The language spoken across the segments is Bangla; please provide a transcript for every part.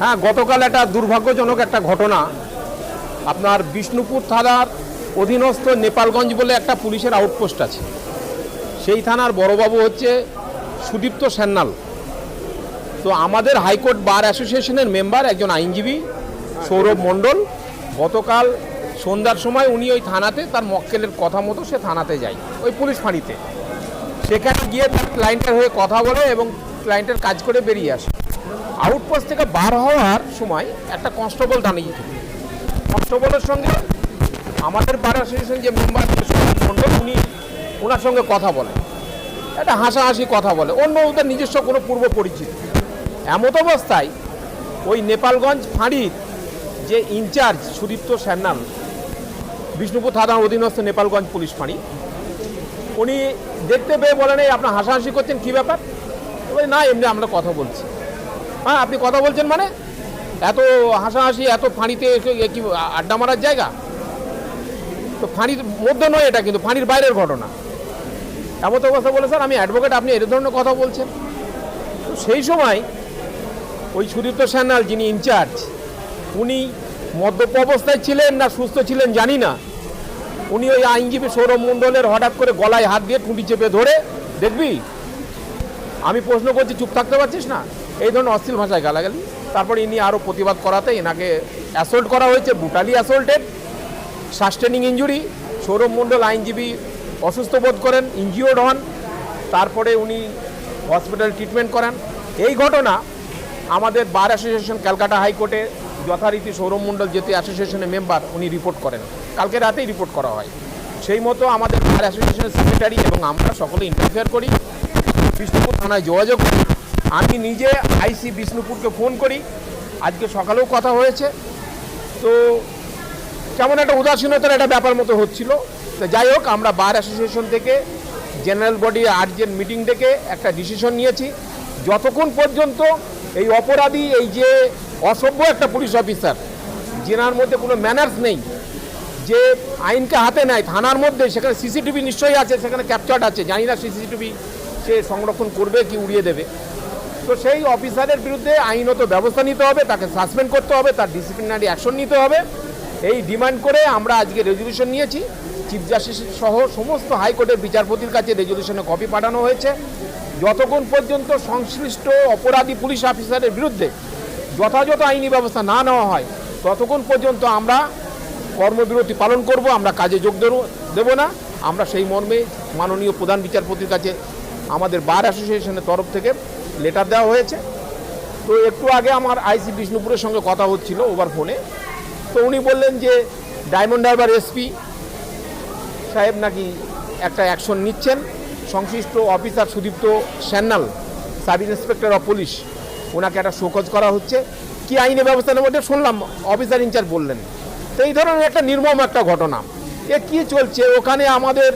হ্যাঁ গতকাল একটা দুর্ভাগ্যজনক একটা ঘটনা। আপনার বিষ্ণুপুর থানার অধীনস্থ নেপালগঞ্জ বলে একটা পুলিশের আউটপোস্ট আছে। সেই থানার বড়বাবু হচ্ছে সুদীপ্ত সান্যাল তো আমাদের হাইকোর্ট বার অ্যাসোসিয়েশনের মেম্বার, একজন আইনজীবী, সৌরভ মণ্ডল। গতকাল সন্ধ্যার সময় উনি ওই থানাতে, তার মক্কেলের কথা মতো সে থানাতে যায়, ওই পুলিশ ফাঁড়িতে। সেখানে গিয়ে তার ক্লায়েন্টের হয়ে কথা বলে এবং ক্লায়েন্টের কাজ করে বেরিয়ে আসে। আউটপোস্ট থেকে বার হওয়ার সময় একটা কনস্টেবল দাঁড়িয়ে থাকে কনস্টেবলের সঙ্গে আমাদের বার অ্যাসোসিয়েশন যে মেম্বার মণ্ডল, উনি ওনার সঙ্গে কথা বলে একটা হাসাহাসি কথা বলে। অন্য ওদের নিজস্ব কোনো পূর্ব পরিচিত। এমত অবস্থায় ওই নেপালগঞ্জ ফাঁড়ির যে ইনচার্জ সুদীপ্ত সান্যাল বিষ্ণুপুর থানার অধীনস্থ নেপালগঞ্জ পুলিশ ফাঁড়ি, উনি দেখতে পেয়ে বলেন, এই আপনার হাসাহাসি করছেন, কী ব্যাপার? না, এমনি আমরা কথা বলছি। হ্যাঁ আপনি কথা বলছেন মানে? এত হাসাহাসি, এত ফাঁড়িতে কি, আড্ডা মারার জায়গা? তো ফাঁড়ির মধ্যে নয় এটা কিন্তু, ফাঁড়ির বাইরের ঘটনা। এমন কথা বলে, স্যার, আমি অ্যাডভোকেট আপনি এর ধরনের কথা বলছেন। তো সেই সময় ওই সুদীপ্ত সান্যাল যিনি ইনচার্জ উনি মদ্যপ অবস্থায় ছিলেন না, সুস্থ ছিলেন জানি না। উনি ওই আইনজীবী সৌরভ মণ্ডলের হঠাৎ করে গলায় হাত দিয়ে টুটি চেপে ধরে, দেখবি? আমি প্রশ্ন করছি, চুপ থাকতে পারছিস না? এই ধরনের অশ্লীল ভাষায় গালাগালি। তারপরে ইনি আরও প্রতিবাদ করাতে এনাকে অ্যাসল্ট করা হয়েছে brutally assaulted sustaining injury Sourav Mondal আইনজীবী অসুস্থ বোধ করেন ইনজিওর্ড হন। তারপরে উনি হসপিটাল ট্রিটমেন্ট করেন। এই ঘটনা আমাদের বার অ্যাসোসিয়েশন ক্যালকাটা হাইকোর্টে যথারীতি সৌরভ মণ্ডল যেহেতু অ্যাসোসিয়েশনের মেম্বার উনি রিপোর্ট করেন। কালকে রাতেই রিপোর্ট করা হয়। সেই মতো আমাদের বার অ্যাসোসিয়েশনের সেক্রেটারি এবং আমরা সকলে ইন্টারফেয়ার করি। বিষ্ণুপুর থানায় যোগাযোগ করি। আমি নিজে আইসি বিষ্ণুপুরকে ফোন করি। আজকে সকালেও কথা হয়েছে। তো কেমন একটা উদাসীনতার একটা ব্যাপার মতো হচ্ছিল। তো যাই হোক, আমরা বার অ্যাসোসিয়েশন থেকে, জেনারেল বডি আর্জেন্ট মিটিং ডেকে একটা ডিসিশন নিয়েছি। যতক্ষণ পর্যন্ত এই অপরাধী, এই যে অসভ্য একটা পুলিশ অফিসার, যেনার মধ্যে কোনো ম্যানার্স নেই, যে আইনকে হাতে নেয়, থানার মধ্যে, সেখানে সিসিটিভি নিশ্চয়ই আছে, সেখানে ক্যাপচার্ড আছে, জানি না সিসিটিভি সে সংরক্ষণ করবে কি উড়িয়ে দেবে। তো সেই অফিসারের বিরুদ্ধে আইনত ব্যবস্থা নিতে হবে, তাকে সাসপেন্ড করতে হবে, তার ডিসিপ্লিনারি অ্যাকশন নিতে হবে। এই ডিমান্ড করে আমরা আজকে রেজলিউশন নিয়েছি। চিফ জাস্টিস সহ সমস্ত হাইকোর্টের বিচারপতির কাছে রেজলিউশনে কপি পাঠানো হয়েছে। যতক্ষণ পর্যন্ত সংশ্লিষ্ট অপরাধী পুলিশ অফিসারের বিরুদ্ধে যথাযথ আইনি ব্যবস্থা না নেওয়া হয়, ততক্ষণ পর্যন্ত আমরা কর্মবিরতি পালন করব, আমরা কাজে যোগ দেব- দেব না। আমরা সেই মর্মে মাননীয় প্রধান বিচারপতির কাছে আমাদের বার অ্যাসোসিয়েশনের তরফ থেকে লেটার দেওয়া হয়েছে। তো একটু আগে আমার আইসি বিষ্ণুপুরের সঙ্গে কথা হচ্ছিল ওভার ফোনে। তো উনি বললেন যে ডায়মন্ড হারবার এসপি সাহেব নাকি একটা অ্যাকশন নিচ্ছেন। সংশ্লিষ্ট officer Sudipta Sanyal sub inspector of police, ওনাকে একটা শোকজ করা হচ্ছে। কি আইনি ব্যবস্থা নেব শুনলাম, অফিসার ইনচার্জ বললেন। তো এই ধরনের একটা নির্মম একটা ঘটনা। এ কি চলছে? ওখানে আমাদের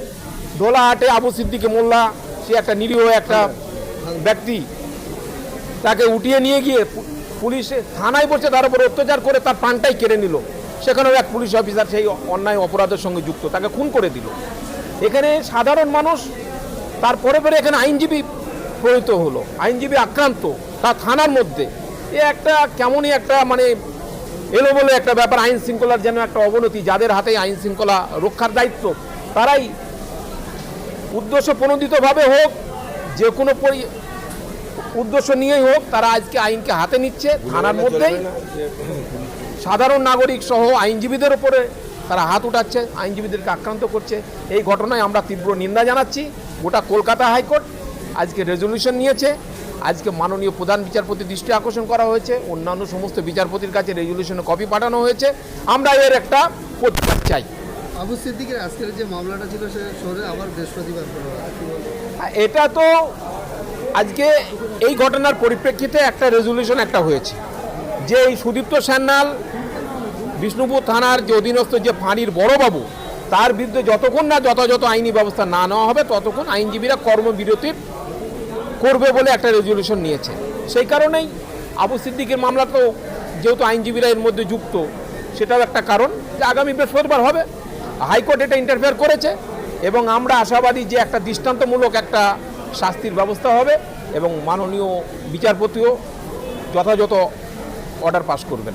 দোলাহাটে আবু সিদ্দিকে মোল্লা, সে একটা নিরীহ একটা ব্যক্তি তাকে উঠিয়ে নিয়ে গিয়ে পুলিশে, থানায় বসে তার উপর অত্যাচার করে তার পানটাই কেড়ে নিল। সেখানেও এক পুলিশ অফিসার সেই অন্যায় অপরাধের সঙ্গে যুক্ত, তাকে খুন করে দিল। এখানে সাধারণ মানুষ, তারপরে পরে এখানে আইনজীবী প্রণীত হলো, আইনজীবী আক্রান্ত তার থানার মধ্যে। এ একটা কেমনই একটা মানে এলো বলে একটা ব্যাপার, আইন শৃঙ্খলার যেন একটা অবনতি, যাদের হাতে আইন শৃঙ্খলা রক্ষার দায়িত্ব, তারাই উদ্দেশ্য প্রণোদিতভাবে হোক, যে কোনো উদ্দেশ্য নিয়েই হোক তারা আজকে আইনকে হাতে নিচ্ছে থানার মধ্যেই। সাধারণ নাগরিক সহ আইনজীবীদের উপরে তারা হাত উঠাচ্ছে আইনজীবীদেরকে আক্রান্ত করছে। এই ঘটনায় আমরা তীব্র নিন্দা জানাচ্ছি। গোটা কলকাতা হাইকোর্ট আজকে রেজলিউশন নিয়েছে। আজকে মাননীয় প্রধান বিচারপতি দৃষ্টি আকর্ষণ করা হয়েছে। অন্যান্য সমস্ত বিচারপতির কাছে রেজলিউশনে কপি পাঠানো হয়েছে। আমরা এর একটা প্রতিবাদ চাই। আবু সিদ্দিকের আজকের যে মামলাটা ছিল সে সরে আবার বৃহস্পতিবার? এটা তো আজকে এই ঘটনার পরিপ্রেক্ষিতে একটা রেজলিউশন একটা হয়েছে। যে এই সুদীপ্ত সান্যাল বিষ্ণুপুর থানার যে অধীনস্থ যে ফাঁড়ির বড়বাবু, তার বিরুদ্ধে যতক্ষণ না যথাযথ আইনি ব্যবস্থা না নেওয়া হবে, ততক্ষণ আইনজীবীরা কর্মবিরতির করবে বলে একটা রেজলিউশন নিয়েছে। সেই কারণেই আবু সিদ্দিকের মামলা তো যেহেতু আইনজীবীরা এর মধ্যে যুক্ত, সেটাও একটা কারণ যে আগামী বৃহস্পতিবার হবে। হাইকোর্ট এটা ইন্টারফেয়ার করেছে এবং আমরা আশাবাদী যে একটা দৃষ্টান্তমূলক একটা শাস্তির ব্যবস্থা হবে এবং মাননীয় বিচারপতিও যথাযথ অর্ডার পাস করবেন।